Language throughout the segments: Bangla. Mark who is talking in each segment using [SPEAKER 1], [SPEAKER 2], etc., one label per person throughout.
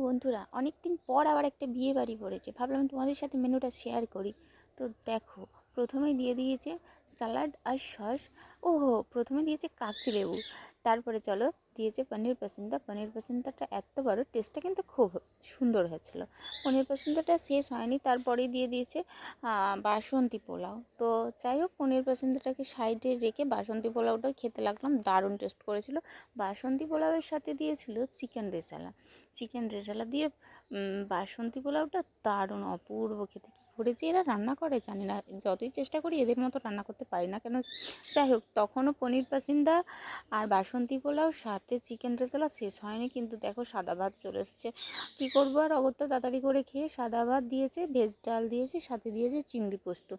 [SPEAKER 1] বন্ধুরা অনেক দিন পর আবার একটা বিয়ে বাড়ি পড়েছে। ভাবলাম তোমাদের সাথে মেনুটা শেয়ার করি। তো দেখো প্রথমেই দিয়ে দিয়েছে স্যালাড আর সস। ওহো, প্রথমে দিয়েছে কাগজি লেবু, তারপরে চলো দিয়েছে পনির পসিন্দা। পনির পসিন্দাটা এত বড় টেস্টটা কিন্তু খুব সুন্দর হয়েছিল। পনির পসিন্দাটা শেষ হয়নি তারপরে দিয়ে দিয়েছে বাসন্তী পোলাও। তো যাই হোক, পনির পসিন্দাটাকে সাইডে রেখে বাসন্তী পোলাওটা খেতে লাগলাম, দারুণ টেস্ট করেছিল। বাসন্তী পোলাওয়ের সাথে দিয়েছিল চিকেন রেসালা চিকেন রেসালা দিয়ে বাসন্তী পোলাওটা দারুণ, অপূর্ব খেতে। কী করে যে এরা? রান্না করে? জানি না, যতই চেষ্টা করি এদের মতো রান্না করতে পারি না। কেন? যাই হোক, তখনও পনির পাসিন্দা আর বাসন্তী পোলাও সাথে চিকেন রেসালা শেষ হয়নি, কিন্তু দেখো সাদা ভাত চলে এসছে। কী করব আর? অগত্যা তাড়াতাড়ি করে খেয়ে সাদা ভাত দিয়েছে, ভেজ ডাল দিয়েছে, সাথে দিয়েছে চিংড়ি পোস্ত।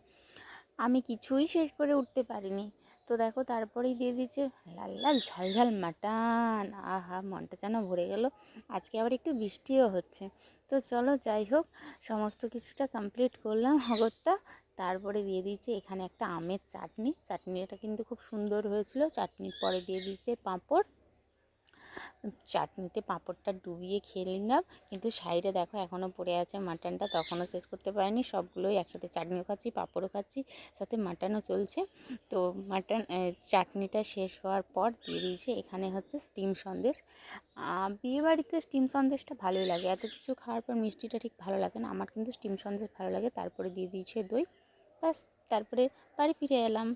[SPEAKER 1] আমি কিছুই শেষ করে উঠতে পারিনি। তো দেখো তারপরেই দিয়ে দিচ্ছে লাল লাল ঝাল ঝাল মাটান। আহা, মনটা যেন ভরে গেল। আজকে আবার একটু বৃষ্টিও হচ্ছে। তো চলো যাই হোক, সমস্ত কিছুটা কমপ্লিট করলাম অগত্যা। তারপরে দিয়ে দিচ্ছে এখানে একটা আমের চাটনি। চাটনিটা কিন্তু খুব সুন্দর হয়েছিল। চাটনির পরে দিয়ে দিচ্ছে পাঁপড়। চাটনিতে পাঁপড়টা ডুবিয়ে খেয়ে নিলাম। কিন্তু সাইডে দেখো এখনও পড়ে আছে মাটনটা। তখনও শেষ করতে পারিনি। সবগুলোই একসাথে চাটনিও খাচ্ছি, পাঁপড়ও খাচ্ছি, সাথে মাটনও চলছে। তো মাটন চাটনিটা শেষ হওয়ার পর দিয়ে দিয়েছে। এখানে হচ্ছে স্টিম সন্দেশ। বিয়েবাড়িতে স্টিম সন্দেশটা ভালোই লাগে। এত কিছু খাওয়ার পর মিষ্টিটা ঠিক ভালো লাগে না। আমার কিন্তু স্টিম সন্দেশ ভালো লাগে। তারপরে দিয়ে দিয়েছে দই। ব্যাস, তারপরে বাড়ি ফিরে এলাম।